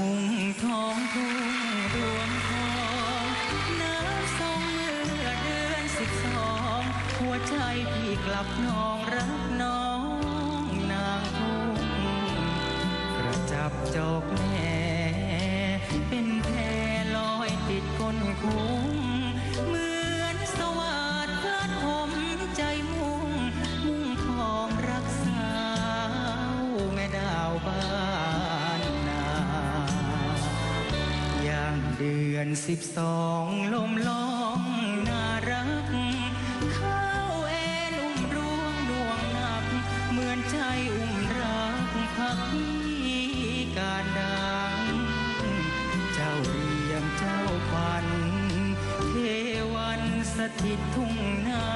ทุ่งทองทุ่งรวงทองน้ำทรงเมื่อเดือนสิบสองหัวใจพี่กลับนองรักน้อง สิบสองลมลองน่ารักเข้าเอนอุ้มร่วงดวงหนัก เหมือนใจอุ้มรักพักมีการดัง เจ้าเรียมเจ้าควันเทวันสถิตทุ่งนา